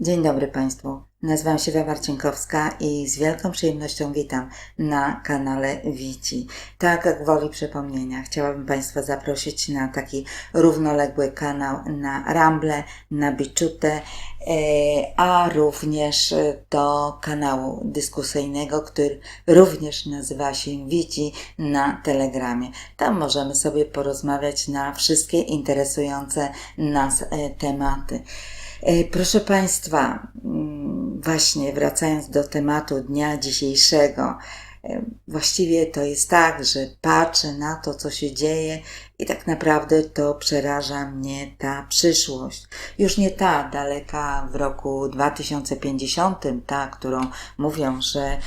Dzień dobry Państwu. Nazywam się Marcinkowska i z wielką przyjemnością witam na kanale Wici. Tak jak woli przypomnienia, chciałabym Państwa zaprosić na taki równoległy kanał na Ramble, na Biczutę, e, a również do kanału dyskusyjnego, który również nazywa się Wici na Telegramie. Tam możemy sobie porozmawiać na wszystkie interesujące nas e, tematy. E, Proszę Państwa, mm, właśnie wracając do tematu dnia dzisiejszego, e, właściwie to jest tak, że patrzę na to, co się dzieje i tak naprawdę to przeraża mnie ta przyszłość. Już nie ta daleka w roku 2050, ta, którą mówią, że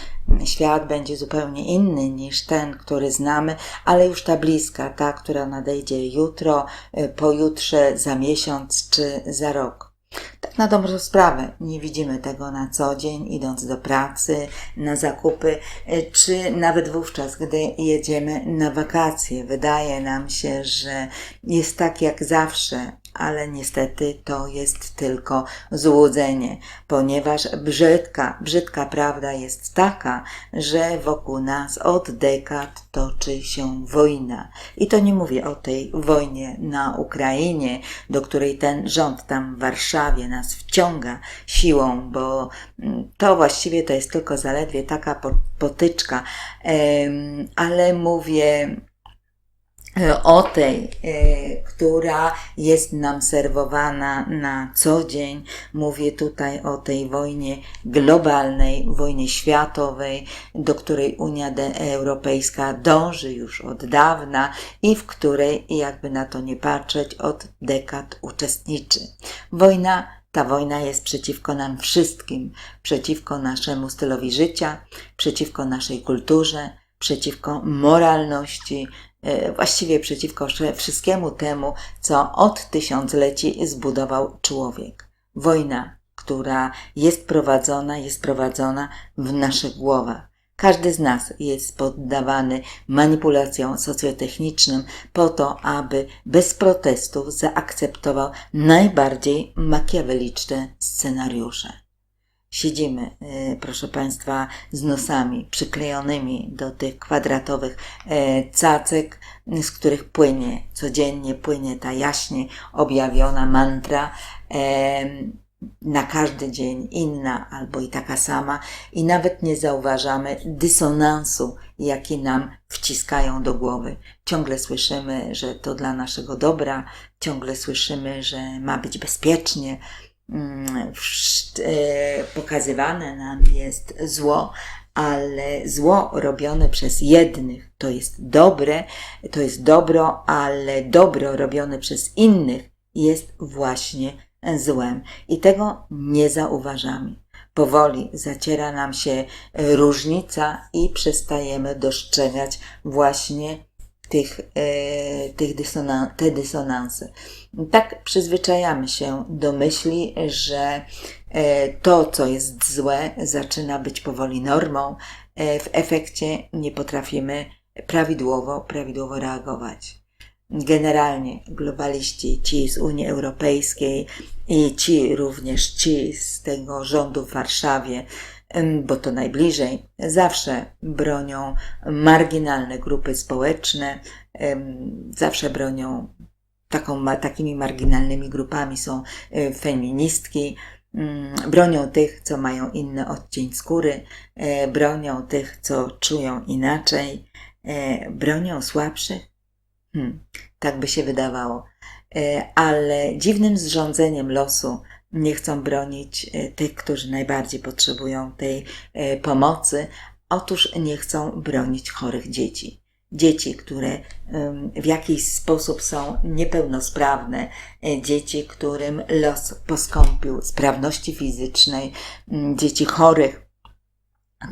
świat będzie zupełnie inny niż ten, który znamy, ale już ta bliska, ta, która nadejdzie jutro, e, pojutrze, za miesiąc czy za rok. Tak na dobrą sprawę, nie widzimy tego na co dzień, idąc do pracy, na zakupy, e, czy nawet wówczas, gdy jedziemy na wakacje. Wydaje nam się, że jest tak jak zawsze, ale niestety to jest tylko złudzenie, ponieważ brzydka, brzydka prawda jest taka, że wokół nas od dekad toczy się wojna. I to nie mówię o tej wojnie na Ukrainie, do której ten rząd tam w Warszawie nas wciąga siłą, bo mm, to właściwie to jest tylko zaledwie taka po- potyczka, ale mówię o tej, e, która jest nam serwowana na co dzień. Mówię tutaj o tej wojnie globalnej, wojnie światowej, do której Unia Europejska dąży już od dawna i w której, jakby na to nie patrzeć, od dekad uczestniczy. Wojna ta wojna jest przeciwko nam wszystkim, przeciwko naszemu stylowi życia, przeciwko naszej kulturze, przeciwko moralności, e, właściwie przeciwko wszystkiemu temu, co od tysiącleci zbudował człowiek. Wojna, która jest prowadzona, jest prowadzona w naszych głowach. Każdy z nas jest poddawany manipulacjom socjotechnicznym po to, aby bez protestów zaakceptował najbardziej makiaweliczne scenariusze. Siedzimy, e, proszę Państwa, z nosami przyklejonymi do tych kwadratowych e, cacek, z których płynie, codziennie płynie ta jaśnie objawiona mantra. em, na każdy dzień inna albo i taka sama, i nawet nie zauważamy dysonansu, jaki nam wciskają do głowy. Ciągle słyszymy, że to dla naszego dobra, ciągle słyszymy, że ma być bezpiecznie. Mm, e, Pokazywane nam jest zło, ale zło robione przez jednych to jest dobre, to jest dobro, ale dobro robione przez innych jest właśnie złem i tego nie zauważamy. Powoli zaciera nam się różnica i przestajemy dostrzegać właśnie tych, e, tych dysonan- te dysonanse. Tak przyzwyczajamy się do myśli, że e, to, co jest złe, zaczyna być powoli normą. E, w efekcie nie potrafimy prawidłowo, prawidłowo reagować generalnie globaliści, ci z Unii Europejskiej i ci również ci z tego rządu w Warszawie, bo to najbliżej, zawsze bronią marginalne grupy społeczne, zawsze bronią taką, takimi marginalnymi grupami są e, feministki, mm, bronią tych, co mają inny odcień skóry, e, bronią tych, co czują inaczej, e, bronią słabszych. Hmm, tak by się wydawało. Ale dziwnym zrządzeniem losu nie chcą bronić tych, którzy najbardziej potrzebują tej pomocy. Otóż nie chcą bronić chorych dzieci. Dzieci, które w jakiś sposób są niepełnosprawne, e, dzieci, którym los poskąpił sprawności fizycznej, dzieci chorych,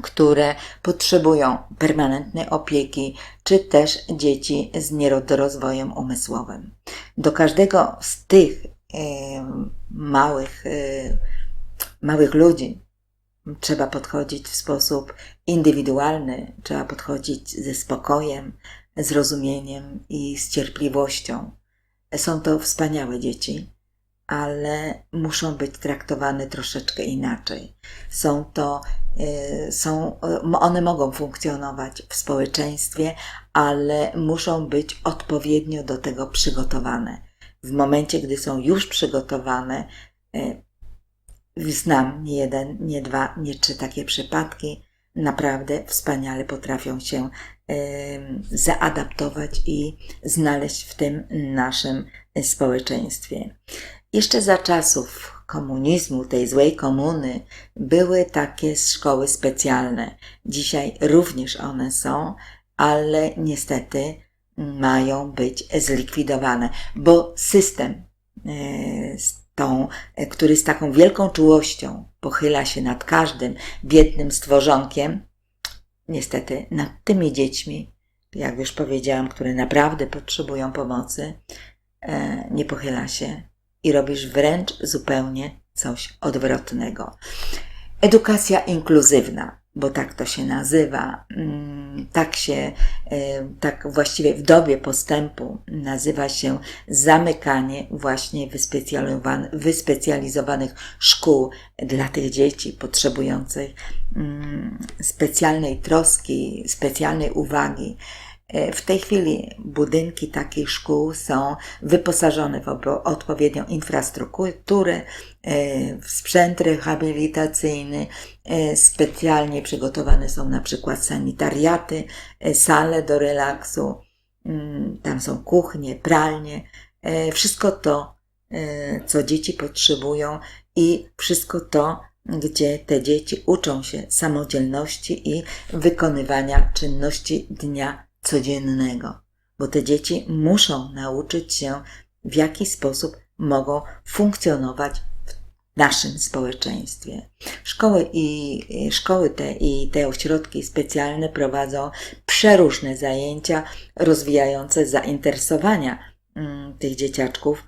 które potrzebują permanentnej opieki, czy też dzieci z niedorozwojem umysłowym. Do każdego z tych małych, e, małych ludzi trzeba podchodzić w sposób indywidualny, trzeba podchodzić ze spokojem, zrozumieniem i z cierpliwością. Są to wspaniałe dzieci, ale muszą być traktowane troszeczkę inaczej. Są to, y, są, one mogą funkcjonować w społeczeństwie, ale muszą być odpowiednio do tego przygotowane. W momencie, gdy są już przygotowane, y, znam nie jeden, nie dwa, nie trzy takie przypadki, naprawdę wspaniale potrafią się zaadaptować i znaleźć w tym naszym społeczeństwie. Jeszcze za czasów komunizmu, tej złej komuny, były takie szkoły specjalne. Dzisiaj również one są, ale niestety mają być zlikwidowane, bo system, e, tą, e, który z taką wielką czułością pochyla się nad każdym biednym stworzonkiem, niestety nad tymi dziećmi, jak już powiedziałam, które naprawdę potrzebują pomocy, e, nie pochyla się i robisz wręcz zupełnie coś odwrotnego. Edukacja inkluzywna, bo tak to się nazywa, mm, tak się, e, tak właściwie w dobie postępu nazywa się zamykanie właśnie wyspecjalizowanych szkół dla tych dzieci potrzebujących mm, specjalnej troski, specjalnej uwagi. E, w tej chwili budynki takich szkół są wyposażone w odpowiednią infrastrukturę, e, w sprzęt rehabilitacyjny, e, specjalnie przygotowane są na przykład sanitariaty, sale do relaksu, mm, tam są kuchnie, pralnie, wszystko to, co dzieci potrzebują i wszystko to, gdzie te dzieci uczą się samodzielności i wykonywania czynności dnia codziennego, bo te dzieci muszą nauczyć się, w jaki sposób mogą funkcjonować w naszym społeczeństwie. Szkoły i szkoły te i te ośrodki specjalne prowadzą przeróżne zajęcia rozwijające zainteresowania mm, tych dzieciaczków.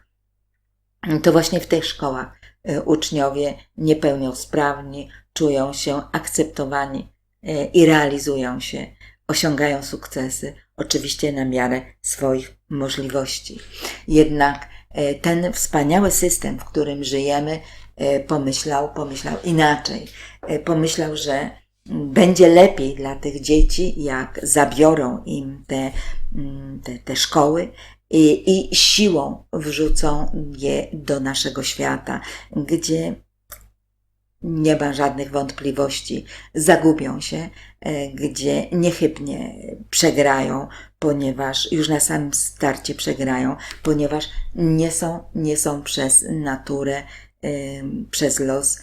To właśnie w tych szkołach y, uczniowie niepełnosprawni czują się akceptowani y, i realizują się osiągają sukcesy, oczywiście na miarę swoich możliwości. Jednak e, ten wspaniały system, w którym żyjemy, e, pomyślał, pomyślał inaczej. E, pomyślał, że będzie lepiej dla tych dzieci, jak zabiorą im te, mm, te, te szkoły i, i siłą wrzucą je do naszego świata, gdzie nie ma żadnych wątpliwości, zagubią się, e, gdzie niechybnie przegrają, ponieważ już na samym starcie przegrają, ponieważ nie są, nie są przez naturę, przez los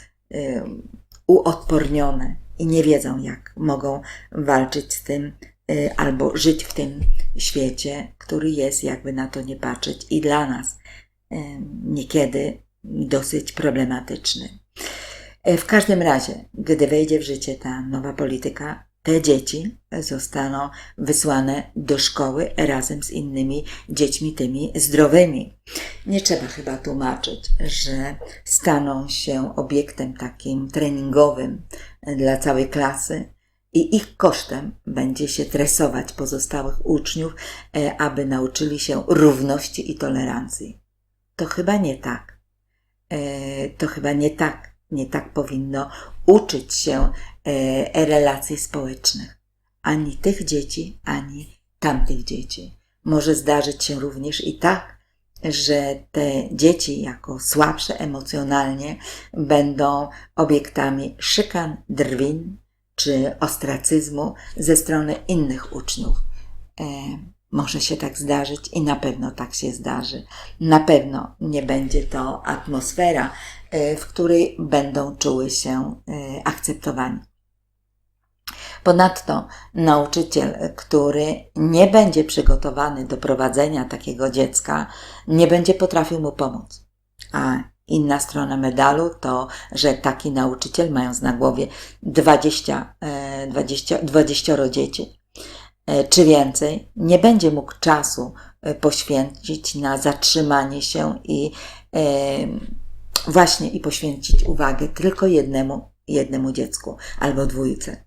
uodpornione i nie wiedzą, jak mogą walczyć z tym e, albo żyć w tym świecie, który jest, jakby na to nie patrzeć, i dla nas niekiedy dosyć problematyczny. E, w każdym razie, gdy wejdzie w życie ta nowa polityka, te dzieci zostaną wysłane do szkoły razem z innymi dziećmi, tymi zdrowymi. Nie trzeba chyba tłumaczyć, że staną się obiektem takim treningowym dla całej klasy i ich kosztem będzie się tresować pozostałych uczniów, e, aby nauczyli się równości i tolerancji. To chyba nie tak. E, to chyba nie tak nie tak powinno uczyć się e, relacji społecznych. Ani tych dzieci, ani tamtych dzieci. Może zdarzyć się również i tak, że te dzieci, jako słabsze emocjonalnie, będą obiektami szykan, drwin czy ostracyzmu ze strony innych uczniów. E, może się tak zdarzyć i na pewno tak się zdarzy. Na pewno nie będzie to atmosfera, e, w której będą czuły się e, akceptowani. Ponadto nauczyciel, który nie będzie przygotowany do prowadzenia takiego dziecka, nie będzie potrafił mu pomóc. A inna strona medalu to, że taki nauczyciel, mając na głowie 20, 20, 20 dzieci, E, czy więcej, nie będzie mógł czasu e, poświęcić na zatrzymanie się i e, właśnie i poświęcić uwagę tylko jednemu, jednemu dziecku albo dwójce.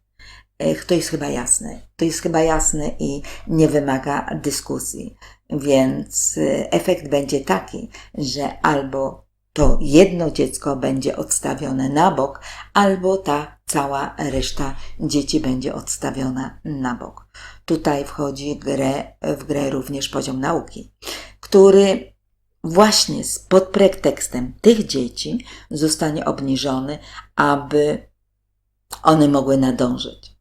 To jest chyba jasne. To jest chyba jasne i nie wymaga dyskusji. Więc efekt będzie taki, że albo to jedno dziecko będzie odstawione na bok, albo ta cała reszta dzieci będzie odstawiona na bok. Tutaj wchodzi grę, w grę również poziom nauki, który właśnie pod pretekstem tych dzieci zostanie obniżony, aby one mogły nadążyć.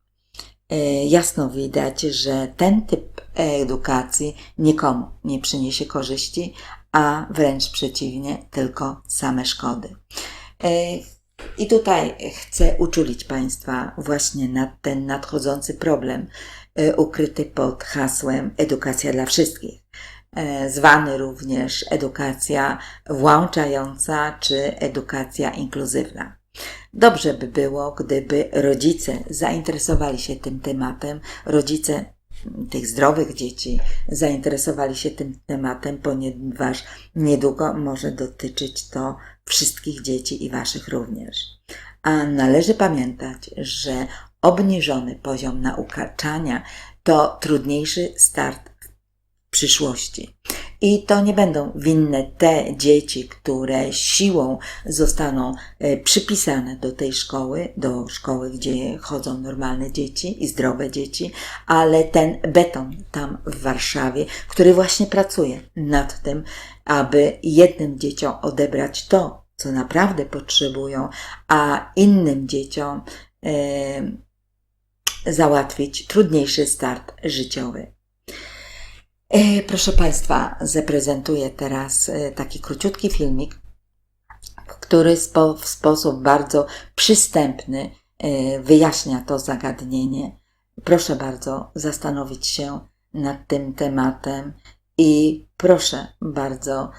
E, Jasno widać, że ten typ edukacji nikomu nie przyniesie korzyści, a wręcz przeciwnie, tylko same szkody. E, I tutaj chcę uczulić Państwa właśnie na ten nadchodzący problem e, ukryty pod hasłem Edukacja dla wszystkich, zwany również edukacja włączająca czy edukacja inkluzywna. Dobrze by było, gdyby rodzice zainteresowali się tym tematem, rodzice tych zdrowych dzieci zainteresowali się tym tematem, ponieważ niedługo może dotyczyć to wszystkich dzieci i waszych również. A należy pamiętać, że obniżony poziom nauczania to trudniejszy start przyszłości. I to nie będą winne te dzieci, które siłą zostaną e, przypisane do tej szkoły, do szkoły, gdzie chodzą normalne dzieci i zdrowe dzieci, ale ten beton tam w Warszawie, który właśnie pracuje nad tym, aby jednym dzieciom odebrać to, co naprawdę potrzebują, a innym dzieciom e, załatwić trudniejszy start życiowy. E, Proszę Państwa, zaprezentuję teraz e, taki króciutki filmik, który w sposób bardzo przystępny e, wyjaśnia to zagadnienie. Proszę bardzo zastanowić się nad tym tematem i proszę bardzo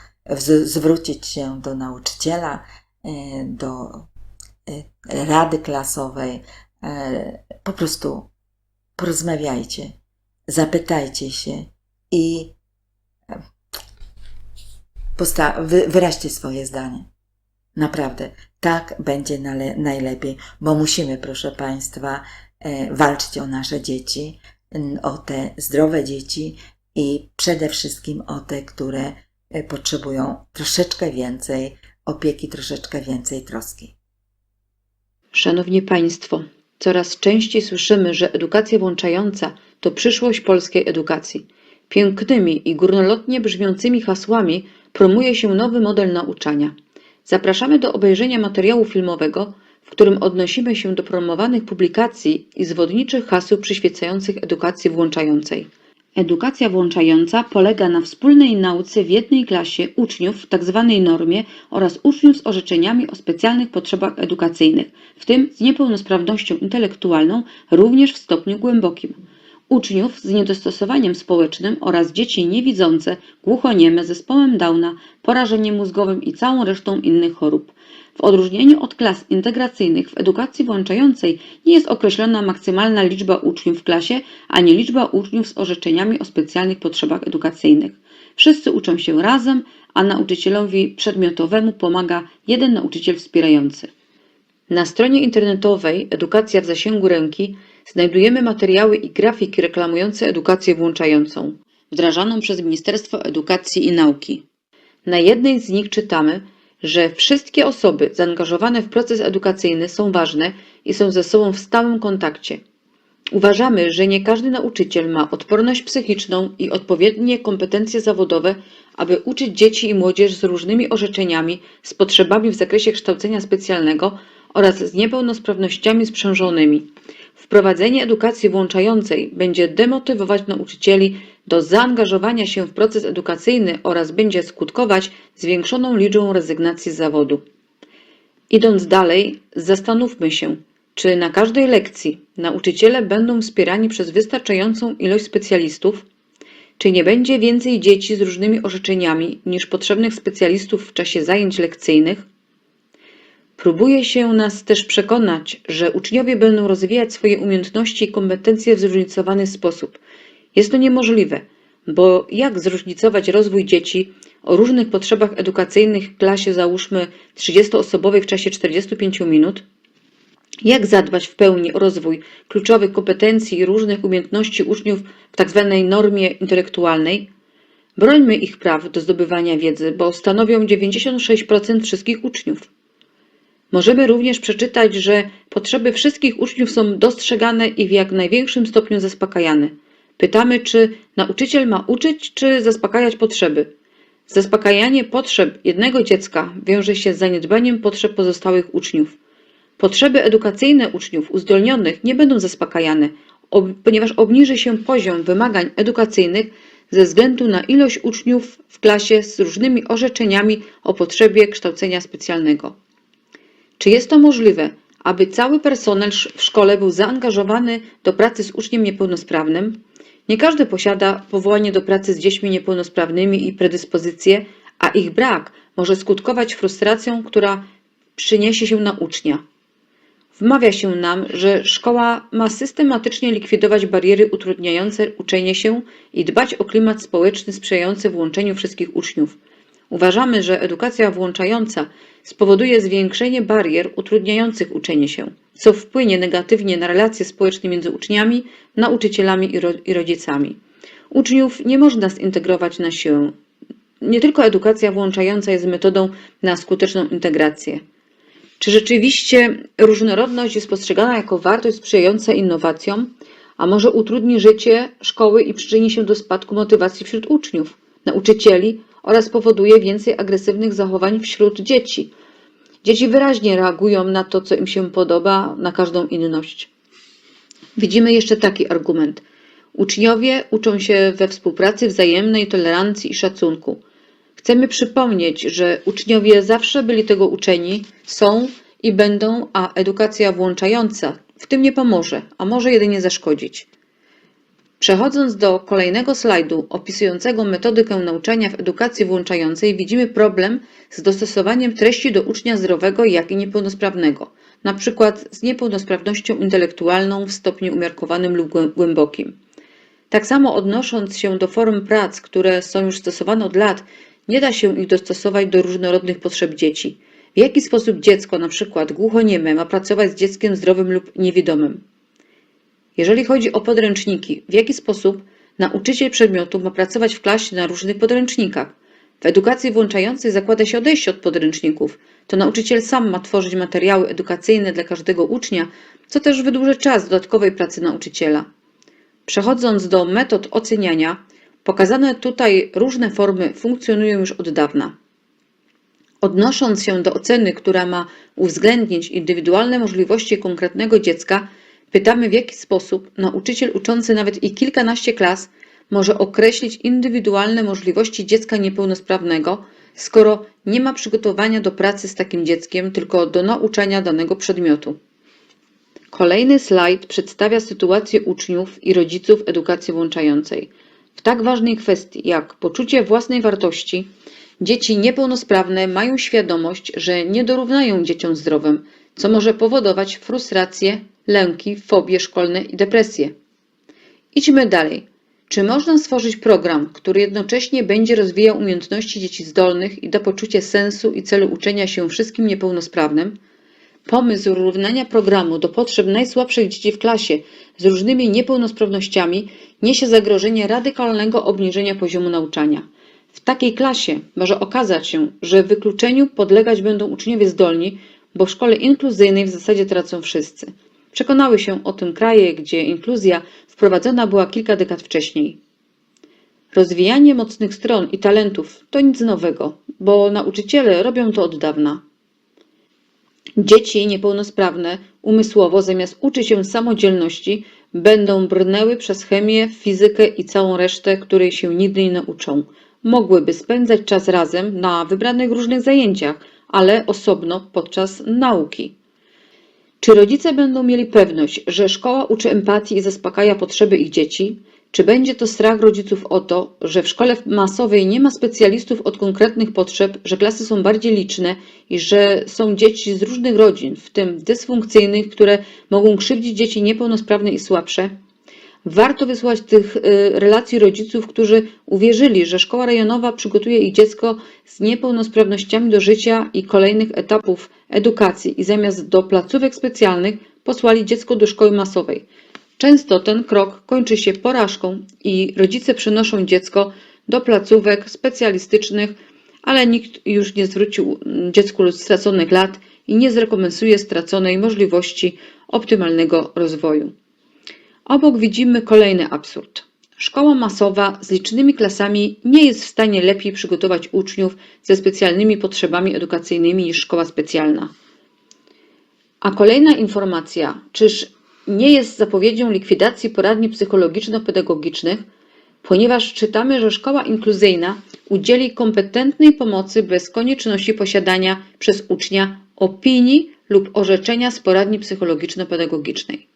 zwrócić się do nauczyciela, do rady klasowej. Po prostu porozmawiajcie, zapytajcie się i posta- wy- wyraźcie swoje zdanie. Naprawdę, tak będzie najlepiej, bo musimy, proszę Państwa, e, walczyć o nasze dzieci, o te zdrowe dzieci i przede wszystkim o te, które e, potrzebują troszeczkę więcej opieki, troszeczkę więcej troski. Szanowni Państwo, coraz częściej słyszymy, że edukacja włączająca to przyszłość polskiej edukacji. Pięknymi i górnolotnie brzmiącymi hasłami promuje się nowy model nauczania. Zapraszamy do obejrzenia materiału filmowego, w którym odnosimy się do promowanych publikacji i zwodniczych haseł przyświecających edukacji włączającej. Edukacja włączająca polega na wspólnej nauce w jednej klasie uczniów w tzw. normie oraz uczniów z orzeczeniami o specjalnych potrzebach edukacyjnych, w tym z niepełnosprawnością intelektualną również w stopniu głębokim. Uczniów z niedostosowaniem społecznym oraz dzieci niewidzące, głuchonieme, zespołem Downa, porażeniem mózgowym i całą resztą innych chorób. W odróżnieniu od klas integracyjnych w edukacji włączającej nie jest określona maksymalna liczba uczniów w klasie, ani liczba uczniów z orzeczeniami o specjalnych potrzebach edukacyjnych. Wszyscy uczą się razem, a nauczycielowi przedmiotowemu pomaga jeden nauczyciel wspierający. Na stronie internetowej Edukacja w zasięgu ręki znajdujemy materiały i grafiki reklamujące edukację włączającą, wdrażaną przez Ministerstwo Edukacji i Nauki. Na jednej z nich czytamy, że wszystkie osoby zaangażowane w proces edukacyjny są ważne i są ze sobą w stałym kontakcie. Uważamy, że nie każdy nauczyciel ma odporność psychiczną i odpowiednie kompetencje zawodowe, aby uczyć dzieci i młodzież z różnymi orzeczeniami, z potrzebami w zakresie kształcenia specjalnego oraz z niepełnosprawnościami sprzężonymi. Wprowadzenie edukacji włączającej będzie demotywować nauczycieli do zaangażowania się w proces edukacyjny oraz będzie skutkować zwiększoną liczbą rezygnacji z zawodu. Idąc dalej, zastanówmy się, czy na każdej lekcji nauczyciele będą wspierani przez wystarczającą ilość specjalistów, czy nie będzie więcej dzieci z różnymi orzeczeniami niż potrzebnych specjalistów w czasie zajęć lekcyjnych? Próbuje się nas też przekonać, że uczniowie będą rozwijać swoje umiejętności i kompetencje w zróżnicowany sposób. Jest to niemożliwe, bo jak zróżnicować rozwój dzieci o różnych potrzebach edukacyjnych w klasie załóżmy 30-osobowej w czasie 45 minut? Jak zadbać w pełni o rozwój kluczowych kompetencji i różnych umiejętności uczniów w tzw. normie intelektualnej? Brońmy ich praw do zdobywania wiedzy, bo stanowią 96% wszystkich uczniów. Możemy również przeczytać, że potrzeby wszystkich uczniów są dostrzegane i w jak największym stopniu zaspokajane. Pytamy, czy nauczyciel ma uczyć, czy zaspokajać potrzeby. Zaspokajanie potrzeb jednego dziecka wiąże się z zaniedbaniem potrzeb pozostałych uczniów. Potrzeby edukacyjne uczniów uzdolnionych nie będą zaspokajane, ob, ponieważ obniży się poziom wymagań edukacyjnych ze względu na ilość uczniów w klasie z różnymi orzeczeniami o potrzebie kształcenia specjalnego. Czy jest to możliwe, aby cały personel w szkole był zaangażowany do pracy z uczniem niepełnosprawnym? Nie każdy posiada powołanie do pracy z dziećmi niepełnosprawnymi i predyspozycje, a ich brak może skutkować frustracją, która przyniesie się na ucznia. Wmawia się nam, że szkoła ma systematycznie likwidować bariery utrudniające uczenie się i dbać o klimat społeczny sprzyjający włączeniu wszystkich uczniów. Uważamy, że edukacja włączająca spowoduje zwiększenie barier utrudniających uczenie się, co wpłynie negatywnie na relacje społeczne między uczniami, nauczycielami i, ro- i rodzicami. Uczniów nie można zintegrować na siłę. Nie tylko edukacja włączająca jest metodą na skuteczną integrację. Czy rzeczywiście różnorodność jest postrzegana jako wartość sprzyjająca innowacjom, a może utrudni życie szkoły i przyczyni się do spadku motywacji wśród uczniów, nauczycieli oraz powoduje więcej agresywnych zachowań wśród dzieci? Dzieci wyraźnie reagują na to, co im się podoba, na każdą inność. Widzimy jeszcze taki argument. Uczniowie uczą się we współpracy wzajemnej, tolerancji i szacunku. Chcemy przypomnieć, że uczniowie zawsze byli tego uczeni, są i będą, a edukacja włączająca w tym nie pomoże, a może jedynie zaszkodzić. Przechodząc do kolejnego slajdu opisującego metodykę nauczania w edukacji włączającej, widzimy problem z dostosowaniem treści do ucznia zdrowego, jak i niepełnosprawnego, przykład z niepełnosprawnością intelektualną w stopniu umiarkowanym lub głę- głębokim. Tak samo odnosząc się do form prac, które są już stosowane od lat, nie da się ich dostosować do różnorodnych potrzeb dzieci. W jaki sposób dziecko, przykład głuchonieme, ma pracować z dzieckiem zdrowym lub niewidomym? Jeżeli chodzi o podręczniki, w jaki sposób nauczyciel przedmiotu ma pracować w klasie na różnych podręcznikach? W edukacji włączającej zakłada się odejście od podręczników. To nauczyciel sam ma tworzyć materiały edukacyjne dla każdego ucznia, co też wydłuży czas dodatkowej pracy nauczyciela. Przechodząc do metod oceniania, pokazane tutaj różne formy funkcjonują już od dawna. Odnosząc się do oceny, która ma uwzględnić indywidualne możliwości konkretnego dziecka, pytamy w jaki sposób nauczyciel uczący nawet i kilkanaście klas może określić indywidualne możliwości dziecka niepełnosprawnego, skoro nie ma przygotowania do pracy z takim dzieckiem, tylko do nauczania danego przedmiotu. Kolejny slajd przedstawia sytuację uczniów i rodziców edukacji włączającej. W tak ważnej kwestii jak poczucie własnej wartości, dzieci niepełnosprawne mają świadomość, że nie dorównają dzieciom zdrowym, co może powodować frustrację, lęki, fobie szkolne i depresję. Idźmy dalej. Czy można stworzyć program, który jednocześnie będzie rozwijał umiejętności dzieci zdolnych i da poczucie sensu i celu uczenia się wszystkim niepełnosprawnym? Pomysł równania programu do potrzeb najsłabszych dzieci w klasie z różnymi niepełnosprawnościami niesie zagrożenie radykalnego obniżenia poziomu nauczania. W takiej klasie może okazać się, że wykluczeniu podlegać będą uczniowie zdolni, bo w szkole inkluzyjnej w zasadzie tracą wszyscy. Przekonały się o tym kraje, gdzie inkluzja wprowadzona była kilka dekad wcześniej. Rozwijanie mocnych stron i talentów to nic nowego, bo nauczyciele robią to od dawna. Dzieci niepełnosprawne umysłowo, zamiast uczyć się samodzielności, będą brnęły przez chemię, fizykę i całą resztę, której się nigdy nie nauczą. Mogłyby spędzać czas razem na wybranych różnych zajęciach, ale osobno podczas nauki. Czy rodzice będą mieli pewność, że szkoła uczy empatii i zaspokaja potrzeby ich dzieci? Czy będzie to strach rodziców o to, że w szkole masowej nie ma specjalistów od konkretnych potrzeb, że klasy są bardziej liczne i że są dzieci z różnych rodzin, w tym dysfunkcyjnych, które mogą krzywdzić dzieci niepełnosprawne i słabsze? Warto wysłać tych y, relacji rodziców, którzy uwierzyli, że szkoła rejonowa przygotuje ich dziecko z niepełnosprawnościami do życia i kolejnych etapów edukacji i zamiast do placówek specjalnych posłali dziecko do szkoły masowej. Często ten krok kończy się porażką i rodzice przenoszą dziecko do placówek specjalistycznych, ale nikt już nie zwrócił mm, dziecku straconych lat i nie zrekompensuje straconej możliwości optymalnego rozwoju. Obok widzimy kolejny absurd. Szkoła masowa z licznymi klasami nie jest w stanie lepiej przygotować uczniów ze specjalnymi potrzebami edukacyjnymi niż szkoła specjalna. A kolejna informacja, czyż nie jest zapowiedzią likwidacji poradni psychologiczno-pedagogicznych, ponieważ czytamy, że szkoła inkluzyjna udzieli kompetentnej pomocy bez konieczności posiadania przez ucznia opinii lub orzeczenia z poradni psychologiczno-pedagogicznej.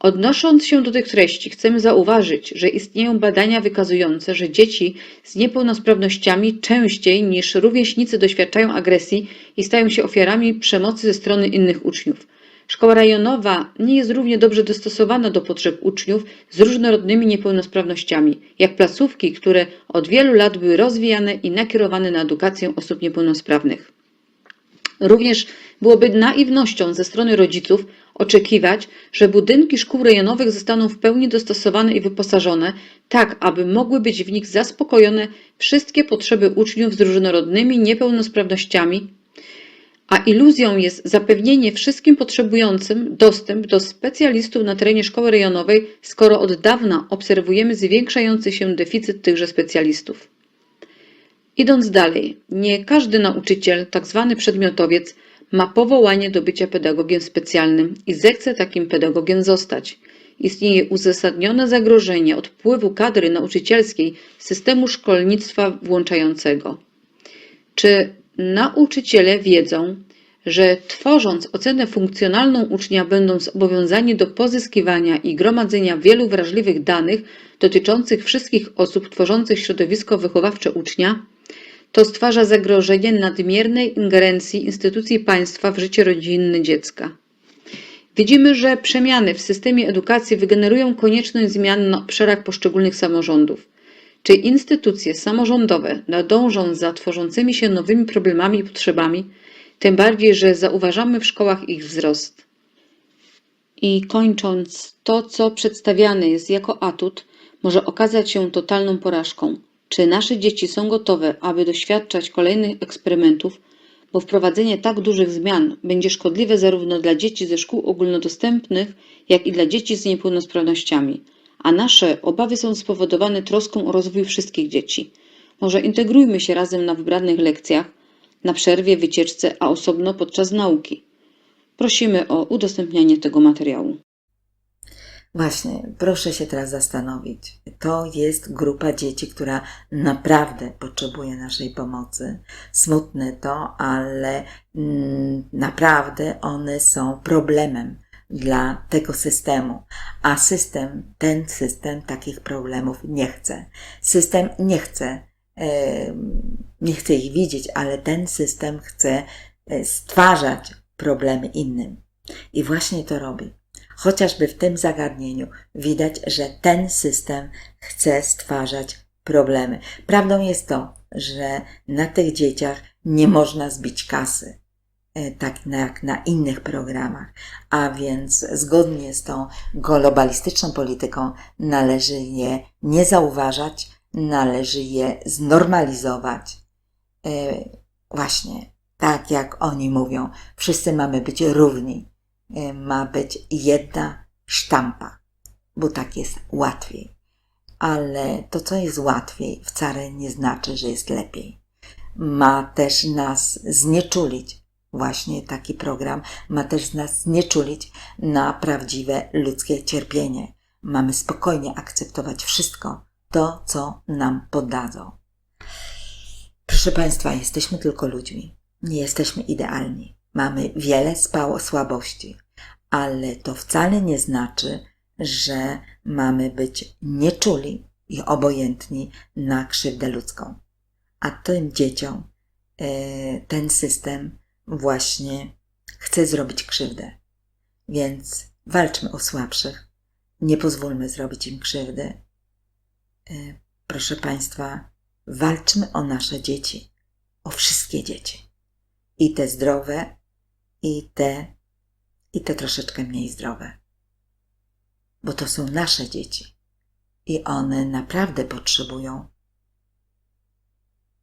Odnosząc się do tych treści, chcemy zauważyć, że istnieją badania wykazujące, że dzieci z niepełnosprawnościami częściej niż rówieśnicy doświadczają agresji i stają się ofiarami przemocy ze strony innych uczniów. Szkoła rejonowa nie jest równie dobrze dostosowana do potrzeb uczniów z różnorodnymi niepełnosprawnościami, jak placówki, które od wielu lat były rozwijane i nakierowane na edukację osób niepełnosprawnych. Również byłoby naiwnością ze strony rodziców oczekiwać, że budynki szkół rejonowych zostaną w pełni dostosowane i wyposażone, tak aby mogły być w nich zaspokojone wszystkie potrzeby uczniów z różnorodnymi niepełnosprawnościami, a iluzją jest zapewnienie wszystkim potrzebującym dostęp do specjalistów na terenie szkoły rejonowej, skoro od dawna obserwujemy zwiększający się deficyt tychże specjalistów. Idąc dalej, nie każdy nauczyciel, tak zwany przedmiotowiec, ma powołanie do bycia pedagogiem specjalnym i zechce takim pedagogiem zostać. Istnieje uzasadnione zagrożenie odpływu kadry nauczycielskiej z systemu szkolnictwa włączającego. Czy nauczyciele wiedzą, że tworząc ocenę funkcjonalną ucznia będą zobowiązani do pozyskiwania i gromadzenia wielu wrażliwych danych dotyczących wszystkich osób tworzących środowisko wychowawcze ucznia, to stwarza zagrożenie nadmiernej ingerencji instytucji państwa w życie rodzinne dziecka. Widzimy, że przemiany w systemie edukacji wygenerują konieczność zmian na obszarach poszczególnych samorządów. Czy instytucje samorządowe nadążą za tworzącymi się nowymi problemami i potrzebami, tym bardziej, że zauważamy w szkołach ich wzrost. I kończąc, to co przedstawiane jest jako atut, może okazać się totalną porażką. Czy nasze dzieci są gotowe, aby doświadczać kolejnych eksperymentów, bo wprowadzenie tak dużych zmian będzie szkodliwe zarówno dla dzieci ze szkół ogólnodostępnych, jak i dla dzieci z niepełnosprawnościami, a nasze obawy są spowodowane troską o rozwój wszystkich dzieci. Może integrujmy się razem na wybranych lekcjach, na przerwie, wycieczce, a osobno podczas nauki. Prosimy o udostępnianie tego materiału. Właśnie, proszę się teraz zastanowić. To jest grupa dzieci, która naprawdę potrzebuje naszej pomocy. Smutne to, ale mm, naprawdę one są problemem dla tego systemu, a system, ten system takich problemów nie chce. System nie chce, nie chce ich widzieć, ale ten system chce e, stwarzać problemy innym. I właśnie to robi. Chociażby w tym zagadnieniu widać, że ten system chce stwarzać problemy. Prawdą jest to, że na tych dzieciach nie można zbić kasy, e, tak jak na innych programach. A więc zgodnie z tą globalistyczną polityką należy je nie zauważać, należy je znormalizować. E, właśnie tak jak oni mówią, wszyscy mamy być równi. Y, ma być jedna sztampa, bo tak jest łatwiej. Ale to, co jest łatwiej, wcale nie znaczy, że jest lepiej. Ma też nas znieczulić, właśnie taki program, ma też nas znieczulić na prawdziwe ludzkie cierpienie. Mamy spokojnie akceptować wszystko, to, co nam podadzą. Proszę Państwa, jesteśmy tylko ludźmi. Nie jesteśmy idealni. Mamy wiele słabości, ale to wcale nie znaczy, że mamy być nieczuli i obojętni na krzywdę ludzką. A tym dzieciom e, ten system właśnie chce zrobić krzywdę. Więc walczmy o słabszych. Nie pozwólmy zrobić im krzywdy. E, proszę Państwa, walczmy o nasze dzieci, o wszystkie dzieci. I te zdrowe, i te, i te troszeczkę mniej zdrowe. Bo to są nasze dzieci i one naprawdę potrzebują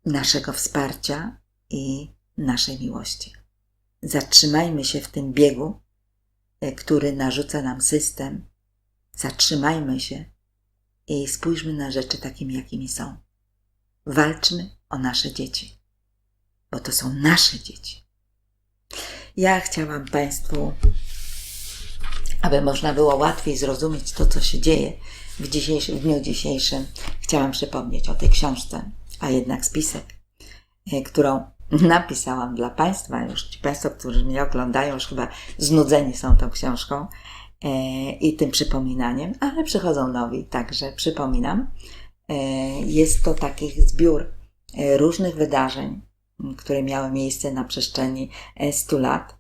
naszego wsparcia i naszej miłości. Zatrzymajmy się w tym biegu, e, który narzuca nam system. Zatrzymajmy się i spójrzmy na rzeczy takimi, jakimi są. Walczmy o nasze dzieci, bo to są nasze dzieci. Ja chciałam Państwu, aby można było łatwiej zrozumieć to, co się dzieje w, w dniu dzisiejszym, chciałam przypomnieć o tej książce, a jednak spisek, e, którą napisałam dla Państwa. Już ci Państwo, którzy mnie oglądają, już chyba znudzeni są tą książką e, i tym przypominaniem, ale przychodzą nowi, także przypominam. E, jest to taki zbiór różnych wydarzeń, które miały miejsce na przestrzeni e, 100 lat.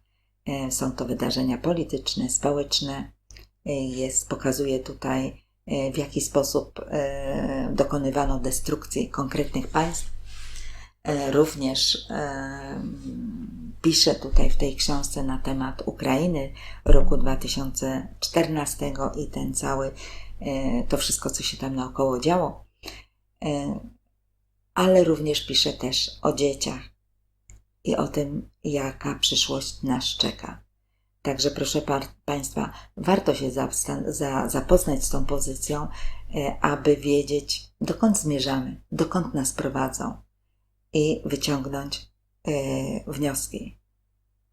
E, Są to wydarzenia polityczne, społeczne. E, Jest, pokazuje tutaj, e, w jaki sposób e, dokonywano destrukcji konkretnych państw. E, Również e, pisze tutaj w tej książce na temat Ukrainy roku 2014 i ten cały, e, to wszystko, co się tam naokoło działo. Ale również pisze też o dzieciach i o tym, jaka przyszłość nas czeka. Także proszę Państwa, warto się zapoznać z tą pozycją, e, aby wiedzieć, dokąd zmierzamy, dokąd nas prowadzą i wyciągnąć e, wnioski.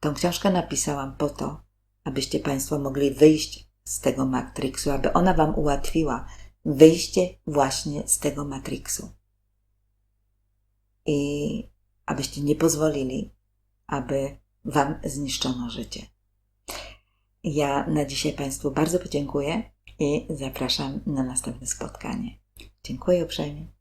Tą książkę napisałam po to, abyście Państwo mogli wyjść z tego Matrixu, aby ona Wam ułatwiła wyjście właśnie z tego Matrixu. I abyście nie pozwolili, aby Wam zniszczono życie. Ja na dzisiaj Państwu bardzo podziękuję i zapraszam na następne spotkanie. Dziękuję uprzejmie.